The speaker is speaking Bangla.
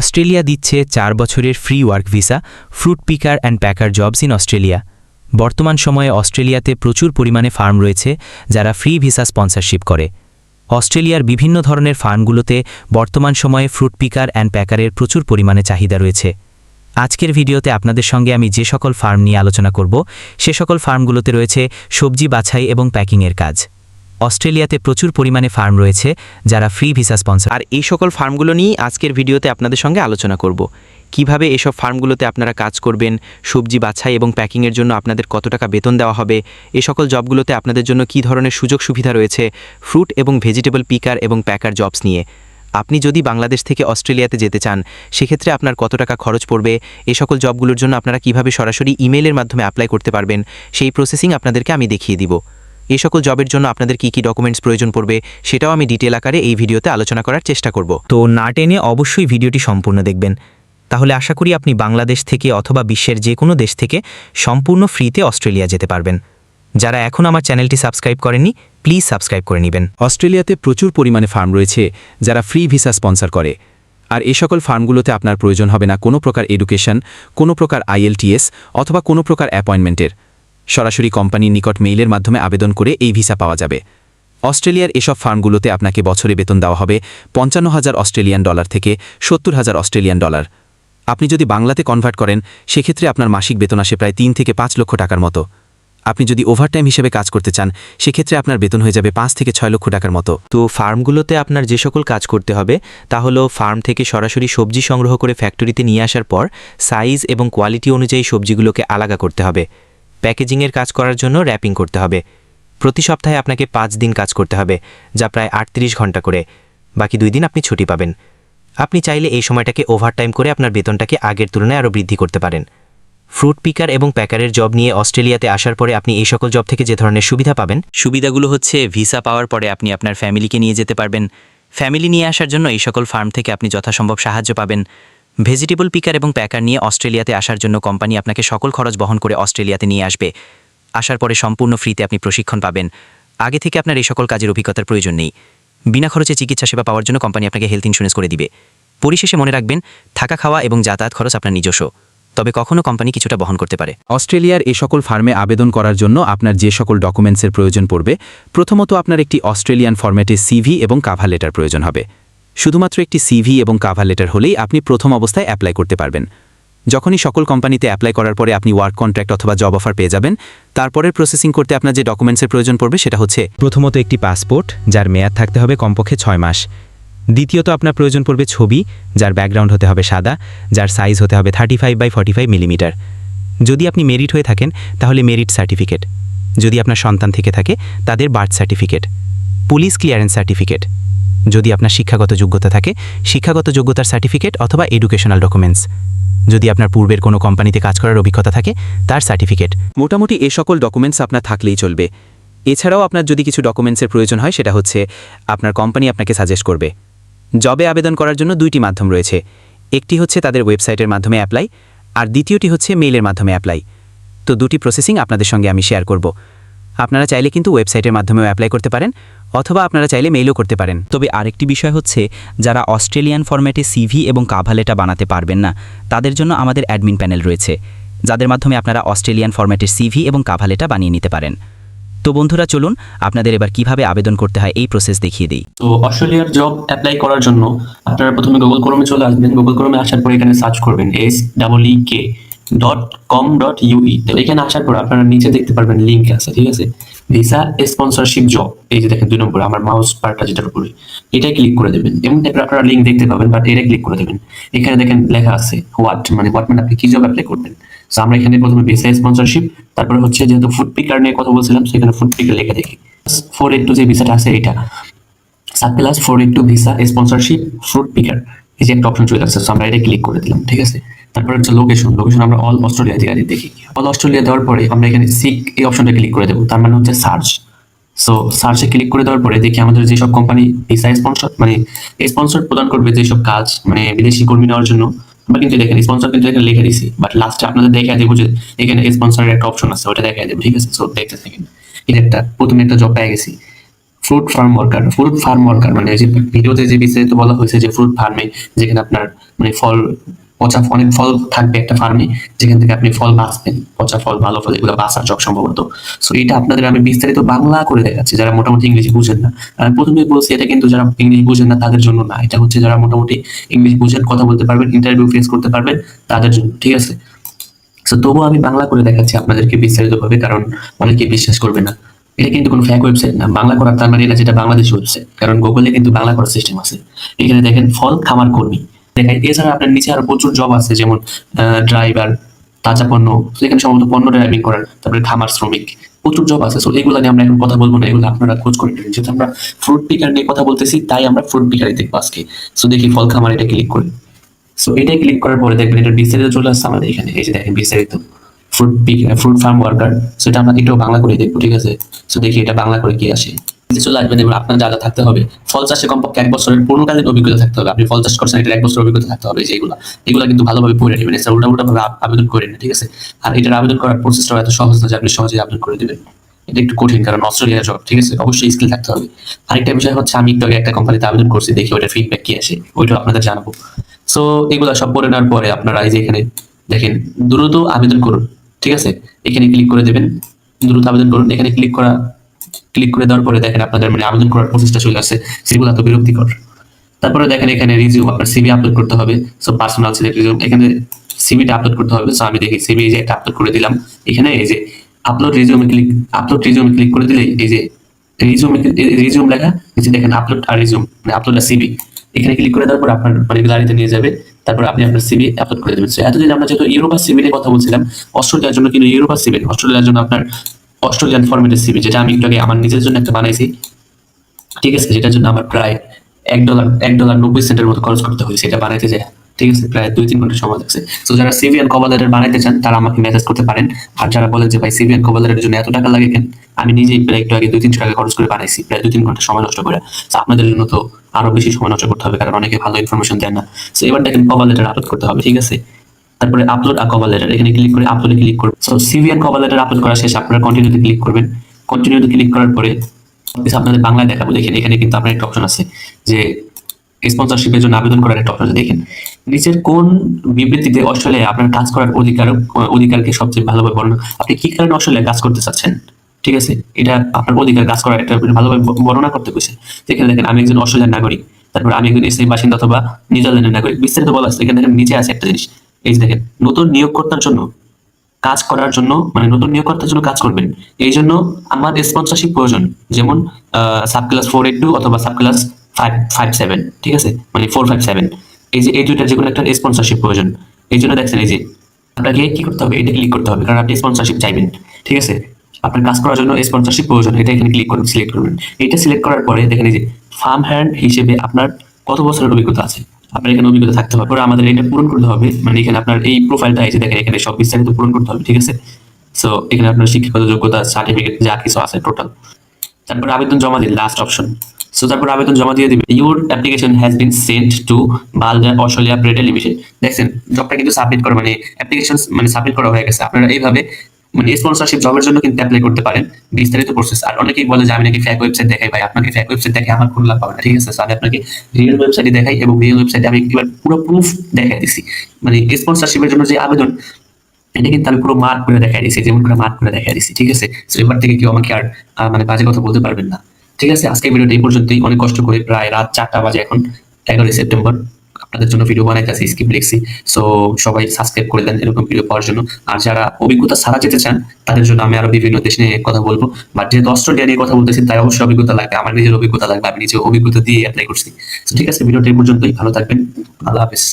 অস্ট্রেলিয়া দিচ্ছে চার বছরের free work visa fruit picker and packer jobs in Australia বর্তমান সময়ে অস্ট্রেলিয়াতে প্রচুর পরিমাণে ফার্ম রয়েছে যারা ফ্রি ভিসা স্পন্সরশিপ করে। অস্ট্রেলিয়ার বিভিন্ন ধরনের ফার্মগুলোতে বর্তমান সময়ে ফ্রুট পিকার অ্যান্ড প্যাকারের প্রচুর পরিমাণে চাহিদা রয়েছে। আজকের ভিডিওতে আপনাদের সঙ্গে আমি যে সকল ফার্ম নিয়ে আলোচনা করব, সে সকল ফার্মগুলোতে রয়েছে সবজি, বাছাই এবং প্যাকিংয়ের কাজ। অস্ট্রেলিয়াতে প্রচুর পরিমাণে ফার্ম রয়েছে যারা ফ্রি ভিসা স্পন্সর আর এই সকল ফার্মগুলো নিয়েই আজকের ভিডিওতে আপনাদের সঙ্গে আলোচনা করব। কীভাবে এসব ফার্মগুলোতে আপনারা কাজ করবেন, সবজি বাছাই এবং প্যাকিংয়ের জন্য আপনাদের কত টাকা বেতন দেওয়া হবে এই সকল জবগুলোতে আপনাদের জন্য কী ধরনের সুযোগ সুবিধা রয়েছে ফ্রুট এবং ভেজিটেবল পিকার এবং প্যাকার জবস নিয়ে। আপনি যদি বাংলাদেশ থেকে অস্ট্রেলিয়াতে যেতে চান, সেক্ষেত্রে আপনার কত টাকা খরচ পড়বে এই সকল জবগুলোর জন্য আপনারা কীভাবে সরাসরি ইমেলের মাধ্যমে অ্যাপ্লাই করতে পারবেন, সেই প্রসেসিং আপনাদেরকে আমি দেখিয়ে দিব। এই সকল জবের জন্য আপনাদের কী কী ডকুমেন্টস প্রয়োজন পড়বে, সেটাও আমি ডিটেল আকারে এই ভিডিওতে আলোচনা করার চেষ্টা করব। তো না টেনে অবশ্যই ভিডিওটি সম্পূর্ণ দেখবেন। তাহলে আশা করি আপনি বাংলাদেশ থেকে অথবা বিশ্বের যে কোনো দেশ থেকে সম্পূর্ণ ফ্রিতে অস্ট্রেলিয়া যেতে পারবেন। যারা এখন আমার চ্যানেলটি সাবস্ক্রাইব করেননি প্লিজ সাবস্ক্রাইব করে নেবেন। অস্ট্রেলিয়াতে প্রচুর পরিমাণে ফার্ম রয়েছে, যারা ফ্রি ভিসা স্পন্সর করে। আর এ সকল ফার্মগুলোতে আপনার প্রয়োজন হবে না কোনো প্রকার এডুকেশন কোনো প্রকার আইএলটিএস অথবা কোনো প্রকার অ্যাপয়েন্টমেন্টের সরাসরি কোম্পানির নিকট মেইলের মাধ্যমে আবেদন করে এই ভিসা পাওয়া যাবে। অস্ট্রেলিয়ার এসব ফার্মগুলোতে আপনাকে বছরে বেতন দেওয়া হবে পঞ্চান্ন হাজার অস্ট্রেলিয়ান ডলার থেকে সত্তর হাজার অস্ট্রেলিয়ান ডলার। আপনি যদি বাংলাতে কনভার্ট করেন, সেক্ষেত্রে আপনার মাসিক বেতন আসে প্রায় তিন থেকে পাঁচ লক্ষ টাকার মতো। আপনি যদি ওভারটাইম হিসেবে কাজ করতে চান, সেক্ষেত্রে আপনার বেতন হয়ে যাবে পাঁচ থেকে ছয় লক্ষ টাকার মতো। তো ফার্মগুলোতে আপনার যে সকল কাজ করতে হবে, তা হলো ফার্ম থেকে সরাসরি সবজি সংগ্রহ করে ফ্যাক্টরিতে নিয়ে আসার পর সাইজ এবং কোয়ালিটি অনুযায়ী সবজিগুলোকে আলাদা করতে হবে। প্যাকেজিংয়ের কাজ করার জন্য র্যাপিং করতে হবে। প্রতি সপ্তাহে আপনাকে পাঁচ দিন কাজ করতে হবে, যা প্রায় আটত্রিশ ঘণ্টা করে। বাকি দুই দিন আপনি ছুটি পাবেন। আপনি চাইলে এই সময়টাকে ওভারটাইম করে আপনার বেতনটাকে আগের তুলনায় আরও বৃদ্ধি করতে পারেন। ফ্রুট পিকার এবং প্যাকারের জব নিয়ে অস্ট্রেলিয়াতে আসার পরে আপনি এই সকল জব থেকে যে ধরনের সুবিধা পাবেন, সুবিধাগুলো হচ্ছে ভিসা পাওয়ার পরে আপনি আপনার ফ্যামিলিকে নিয়ে যেতে পারবেন। ফ্যামিলি নিয়ে আসার জন্য এই সকল ফার্ম থেকে আপনি যথাসম্ভব সাহায্য পাবেন। ভেজিটেবল পিকার এবং প্যাকার নিয়ে অস্ট্রেলিয়াতে আসার জন্য কোম্পানি আপনাকে সকল খরচ বহন করে অস্ট্রেলিয়াতে নিয়ে আসবে। আসার পরে সম্পূর্ণ ফ্রিতে আপনি প্রশিক্ষণ পাবেন। আগে থেকে আপনার এই সকল কাজের অভিজ্ঞতার প্রয়োজন নেই। বিনা খরচে চিকিৎসা সেবা পাওয়ার জন্য কোম্পানি আপনাকে হেলথ ইন্স্যুরেন্স করে দিবে। পরিশেষে মনে রাখবেন, থাকা খাওয়া এবং যাতায়াত খরচ আপনার নিজস্ব। তবে কখনো কোম্পানি কিছুটা বহন করতে পারে। অস্ট্রেলিয়ার এ সকল ফার্মে আবেদন করার জন্য আপনার যে সকল ডকুমেন্টসের প্রয়োজন পড়বে, প্রথমত আপনার একটি অস্ট্রেলিয়ান ফরম্যাটে সিভি এবং কাভার লেটার প্রয়োজন হবে। শুধুমাত্র একটি সিভি এবং কাভার লেটার হলেই আপনি প্রথম অবস্থায় অ্যাপ্লাই করতে পারবেন। যখনই সকল কোম্পানিতে অ্যাপ্লাই করার পরে আপনি ওয়ার্ক কন্ট্রাক্ট অথবা জব অফার পেয়ে যাবেন, তারপরের প্রসেসিং করতে আপনার যে ডকুমেন্টসের প্রয়োজন পড়বে সেটা হচ্ছে প্রথমত একটি পাসপোর্ট যার মেয়াদ থাকতে হবে কমপক্ষে ছয় মাস। দ্বিতীয়ত আপনার প্রয়োজন পড়বে ছবি, যার ব্যাকগ্রাউন্ড হতে হবে সাদা, যার সাইজ হতে হবে thirty five by forty five millimetre যদি আপনি মেরিট হয়ে থাকেন, তাহলে মেরিট সার্টিফিকেট যদি আপনার সন্তান থেকে থাকে, তাদের birth certificate police clearance certificate যদি আপনার শিক্ষাগত যোগ্যতা থাকে, শিক্ষাগত যোগ্যতার সার্টিফিকেট অথবা এডুকেশনাল ডকুমেন্টস যদি আপনার পূর্বের কোনো কোম্পানিতে কাজ করার অভিজ্ঞতা থাকে, তার সার্টিফিকেট। মোটামুটি এ সকল ডকুমেন্টস আপনার থাকলেই চলবে। এছাড়াও আপনার যদি কিছু ডকুমেন্টসের প্রয়োজন হয়, সেটা হচ্ছে আপনার কোম্পানি আপনাকে সাজেস্ট করবে। জবে আবেদন করার জন্য দুইটি মাধ্যম রয়েছে। একটি হচ্ছে তাদের ওয়েবসাইটের মাধ্যমে অ্যাপ্লাই আর দ্বিতীয়টি হচ্ছে মেইলের মাধ্যমে অ্যাপ্লাই তো দুটি প্রসেসিং আপনাদের সঙ্গে আমি শেয়ার করব। আপনারা চাইলে কিন্তু ওয়েবসাইটের মাধ্যমেও অ্যাপ্লাই করতে পারেন। অথবা আপনারা চাইলে মেইলও করতে পারেন। তবে আরেকটি বিষয় হচ্ছে, যারা অস্ট্রেলিয়ান ফরম্যাটে সিভি এবং কাভালেটা বানাতে পারবেন না, তাদের জন্য আমাদের অ্যাডমিন প্যানেল রয়েছে, যাদের মাধ্যমে আপনারা অস্ট্রেলিয়ান ফরম্যাটের সিভি এবং কাভালেটা বানিয়ে নিতে পারেন। তো বন্ধুরা, চলুন আপনাদের এবার কীভাবে আবেদন করতে হয় এই প্রসেস দেখিয়ে দিই। তো অস্ট্রেলিয়ার জব অ্যাপ্লাই করার জন্য আপনারা প্রথমে গুগল ক্রোমে চলে আসবেন। গুগল ক্রোমে আসার পর এখানে সার্চ করবেন S double E K dot com dot U E এখানে আসার পর আপনারা নিচে দেখতে পারবেন লিঙ্ক আছে, ঠিক আছে? ভিসা স্পন্সরশিপ জব এই যে দেখেন দুই নম্বর, আমার মাউস পার্টটা যেটার উপরে এটা ক্লিক করে দেবেন। এবং তারপর আপনারা লিঙ্ক দেখতে পাবেন বাট এটা ক্লিক করে দেবেন। এখানে দেখেন লেখা আছে হোয়াট মানে হোয়াট মানে আপনি কি জব অ্যাপ্লাই করবেন। তো আমরা এখানে প্রথমে ভিসা স্পন্সরশিপ তারপরে হচ্ছে যেহেতু ফুড পিকার নিয়ে কথা বলছিলাম সেখানে ফুড পিকার লেখা দেখি। ফোর এইট টু যে ভিসাটা আছে এটা sub plus four eight two visa sponsorship fruit picker এই যে একটা অপশন চলে আসছে আমরা এটা ক্লিক করে দিলাম, ঠিক আছে? তারপর হচ্ছে লোকেশন লোকেশন আমরা অল অস্ট্রেলিয়া দিয়ে দেখি অল অস্ট্রেলিয়া দেওয়ার পরে আমরা এখানে সিক এই অপশনটা ক্লিক করে দেবো, তার মানে হচ্ছে সার্চ সো সার্চে ক্লিক করে দেওয়ার পরে দেখি আমাদের যেসব কোম্পানি ভিসা স্পন্সর মানে স্পন্সর প্রদান করবে যেসব কাজ মানে বিদেশি কর্মী নেওয়ার জন্য আমরা কিন্তু দেখেন স্পন্সর কিন্তু এখানে লিখে দিছি বাট লাস্টে আপনাদের দেখা দেবো যে এখানে স্পন্সরের একটা অপশন আছে, ওটা দেখা দেবো, ঠিক আছে? সো দেখতে থাকেন এটা একটা, প্রথমে একটা জব পেয়ে গেছি। Fruit farm worker fruit farm worker মানে যে ভিডিওতে যে বিস্তারিত বলা হয়েছে যে ফ্রুট ফার্মে যেখানে আপনার মানে ফল পচা অনেক ফল থাকবে একটা ফার্মে যেখান থেকে আপনি ফল বাঁচবেন। পচা ফল, ভালো ফল, এগুলো বাঁচার চক সম্ভবত। সো এটা আপনাদের আমি বিস্তারিত বাংলা করে দেখাচ্ছি, যারা মোটামুটি ইংরেজি বুঝেন না। আমি প্রথমে বলছি, এটা কিন্তু যারা ইংলিশ বুঝেন না, তাদের জন্য না। এটা হচ্ছে যারা মোটামুটি ইংরেজি বুঝেন, কথা বলতে পারবেন ইন্টারভিউ ফেস করতে পারবেন, তাদের জন্য, ঠিক আছে? তো তবুও আমি বাংলা করে দেখাচ্ছি আপনাদেরকে বিস্তারিতভাবে, কারণ অনেকে বিশ্বাস করবে না। এটা কিন্তু কোনো ফ্যাক ওয়েবসাইট না। বাংলা করার তার মানে এটা যেটা বাংলাদেশি ওয়েবসাইট কারণ গুগলে কিন্তু বাংলা করার সিস্টেম আছে। এখানে দেখেন, ফল খামার কর্মী। দেখায় এছাড়া আপনার নিচে আরও প্রচুর জব আছে, যেমন ড্রাইভার তাজা পণ্য এখানে সম্ভবত পণ্য ড্রাইভিং করার, তারপরে খামার শ্রমিক, প্রচুর জব আছে। সো এগুলো নিয়ে আমরা এখন কথা বলব না, এগুলো আপনারা খোঁজ করে নেবেন। যেহেতু আমরা ফ্রুট পিকার নিয়ে কথা বলতেছি, তাই আমরা ফ্রুট পিকারই দেখব আজকে। সো দেখি ফল খামার এটা ক্লিক করি। সো এটাই ক্লিক করার পরে দেখবেন, এটা বিস্তারিত চলে আসছে আমাদের এখানে। এই যে দেখেন, বিস্তারিত। Fruit pick fruit farm worker so এটা আমরা একটু বাংলা করে দেখব, ঠিক আছে? সো দেখি এটা বাংলা করে কি আসে। চলে আসবেন এবং আপনার যা যা থাকতে হবে। ফল চাষে কমপক্ষে এক বছরের পূর্ণকালীন অভিজ্ঞতা থাকতে হবে। আপনি ফল চাষ করছেন, এটার এক বছরের অভিজ্ঞতা থাকতে হবে যেগুলো এগুলো। কিন্তু ভালোভাবে পড়ে নেবেন। এছাড়া উল্টা উল্টা ভাবে আবেদন করেন না ঠিক আছে? আর এটার আবেদন করার প্রসেসটাও এত সহজ না যে আপনি সহজেই আবেদন করে দেবেন। এটা একটু কঠিন, কারণ অস্ট্রেলিয়ার জব ঠিক আছে? অবশ্যই স্কিল থাকতে হবে। আরেকটা বিষয় হচ্ছে, আমি একটু আগে একটা কোম্পানিতে আবেদন করছি, দেখি ওটার ফিডব্যাক কি আসে। ওইটা আপনাদের জানাব। সো এগুলো সব পড়ে নেওয়ার পরে আপনারা এই যে এখানে দেখেন, দ্রুত আবেদন করুন, ঠিক আছে? এখানে ক্লিক করে দেবেন, দ্রুত আবেদন করুন। এখানে ক্লিক করা ক্লিক করে দেওয়ার পরে দেখেন আপনাদের মানে আবেদন করার প্রসেসটা চলে আসছে। সেগুলো এত বিরক্তিকর। তারপরে দেখেন এখানে রিজিউম আপনার সিভি আপলোড করতে হবে। সো পার্সোনাল সিলেক্ট রিজিউম এখানে সিভিটা আপলোড করতে হবে। সো আমি দেখি সিভি যে একটা আপলোড করে দিলাম। এখানে এই যে upload resume click upload resume click করে দিলে এই যে রিজিউমে রিজিউম লেখা নিচে দেখেন আপলোড আর রিজিউম মানে আপলোড আর সিভি এখানে ক্লিক করে দেওয়ার পর আপনার মানে গ্যালারিতে নিয়ে যাবে। তারপর আপনি আপনার সিভি আপলোড করে দেবেন। এতদিন আমরা যেহেতু ইউরোপা নিয়ে কথা বলছিলাম অস্ট্রেলিয়ার জন্য কিন্তু ইউরোপার সিভি অস্ট্রেলিয়ার জন্য আপনার অস্ট্রেলিয়ান ফরম্যাটের সিভি যেটা আমি একটু আগে আমার নিজের জন্য একটা বানাইছি। ঠিক আছে? যেটার জন্য আমার প্রায় এক ডলার এক ডলার নব্বই সেন্টের মতো খরচ করতে হয়েছে। এটা বানাইতে যায় ঠিক আছে? প্রায় দুই তিন ঘণ্টা সময় লাগছে। তো যারা সিভি এন্ড কভার লেটার বানাইতে চান, তারা আমাকে মেসেজ করতে পারেন। আর যারা বলেন যে, ভাই সিভি এন্ড কভার লেটারের জন্য এত টাকা লাগে কেন? আমি নিজেই প্রায় একটু আগে দুই তিনশো টাকা খরচ করে বানাইছি। প্রায় দুই তিন ঘণ্টা সময় নষ্ট করে। তো আপনাদের জন্য তো আরও বেশি সময় নষ্ট করতে হবে, কারণ অনেকে ভালো ইনফরমেশন দেয় না। তো এবার দেখেন কভার লেটার আপলোড করতে হবে, ঠিক আছে? তারপরে আপলোড আর কভার লেটার এখানে ক্লিক করে আপলোডে ক্লিক করবেন। So CV and cover letter upload করা শেষে, আপনারা কন্টিনিউতে ক্লিক করবেন। কন্টিনিউতে ক্লিক করার পরে কিছু আপনাদের বাংলায় দেখাবো। দেখেন, এখানে কিন্তু আপনার একটা অপশন আছে যে স্পন্সরশিপের জন্য আবেদন করার একটা অপশন আছে। দেখেন, নিচের কোন বিবৃতিতে অস্ট্রেলিয়ায় আপনার কাজ করার অধিকার, অধিকারকে সবচেয়ে ভালোভাবে বর্ণনা, আপনি কি কারণে অস্ট্রেলিয়ায় কাজ করতে চাচ্ছেন? ঠিক আছে? এটা আপনার অধিকার, কাজ করার একটা ভালোভাবে বর্ণনা করতে বসে এখানে দেখেন, আমি একজন অস্ট্রেলিয়ান নাগরিক। তারপর আমি একজন এসআই বাসিন্দা অথবা নিউজিল্যান্ডের নাগরিক। বিস্তারিত বলা আছে। এখানে দেখেন, নিচে আছে একটা জিনিস। এই যে দেখেন, নতুন নিয়োগকর্তার জন্য কাজ করার জন্য মানে নতুন নিয়োগকর্তার জন্য কাজ করবেন। এই জন্য আমার স্পন্সরশিপ প্রয়োজন, যেমন subclass four eight two অথবা subclass five five seven ঠিক আছে? মানে ফোর ফাইভ সেভেন এই যে এই দুইটা যে কোনো একটা স্পন্সরশিপ প্রয়োজন। এই জন্য দেখছেন, এই যে আপনাকে কি করতে হবে? এটা ক্লিক করতে হবে, কারণ আপনি স্পন্সরশিপ চাইবেন, ঠিক আছে? আপনার কাজ করার জন্য স্পন্সরশিপ প্রয়োজন, এটা এখানে ক্লিক করবেন সিলেক্ট করবেন এটা সিলেক্ট করার পরে দেখেন, এই যে ফার্ম হ্যান্ড হিসেবে আপনার কত বছরের অভিজ্ঞতা আছে? আপনার এখানে অভিজ্ঞতা থাকতে হবে, পরে আমাদের এটা পূরণ করতে হবে। মানে এখানে আপনার এই প্রোফাইলটা যে দেখেন, এখানে সব বিস্তারিত পূরণ করতে হবে, ঠিক আছে? সো এখানে আপনার শিক্ষাগত যোগ্যতা সার্টিফিকেট যা কিছু আছে টোটাল তারপর আবেদন জমা দিন লাস্ট অপশন সো তারপর আবেদন জমা দিয়ে দিবে your application has been sent to বালডার Australia প্রেডে লিমিটেড দেখছেন জবটা কিন্তু সাবমিট করা মানে অ্যাপ্লিকেশন মানে সাবমিট করা হয়ে গেছে। আপনারা এইভাবে মানে স্পন্সরশিপ জবের জন্য কিন্তু অ্যাপ্লাই করতে পারেন। বিস্তারিত প্রসেস আর অনেকেই বলে যে আমি নাকি ফ্যাক ওয়েবসাইট দেখাই ভাই আপনাকে ফ্যাক ওয়েবসাইট দেখে আমার কোনো লাভ পাবে না ঠিক আছে? আমি আপনাকে রিয়েল ওয়েবসাইটে দেখাই এবং রিয়েল ওয়েবসাইটে আমি এবার পুরো প্রুফ দেখাই দিছি। মানে স্পন্সরশিপের জন্য যে আবেদন এটা কিন্তু আমি পুরো মার্ক করে দেখাই দিছি যেমন করে মার্ক করে দেখাই দিছি ঠিক আছে? তো এবার থেকে কেউ আমাকে আর মানে বাজে কথা বলতে পারবেন না ঠিক আছে? আজকে ভিডিওটা এই পর্যন্তই অনেক কষ্ট করে প্রায় রাত চারটা বাজে এখন এগারোই সেপ্টেম্বর। আপনাদের জন্য ভিডিও বানাইতেছি স্কিপ লিখছি সো সবাই সাবস্ক্রাইব করে দেন এরকম ভিডিও পাওয়ার জন্য। আর যারা অভিজ্ঞতা সারা যেতে চান, তাদের জন্য আমি আরও বিভিন্ন দেশ নিয়ে কথা বলব। বাট যেহেতু অস্ট্রেলিয়া নিয়ে কথা বলতেছি, তাই অবশ্যই অভিজ্ঞতা লাগবে। আমার নিজের অভিজ্ঞতা লাগবে, আমি নিজের অভিজ্ঞতা দিয়ে অ্যাপ্লাই করছি। ঠিক আছে ভিডিওটা পর্যন্তই। ভালো থাকবেন। আল্লাহ হাফিজ।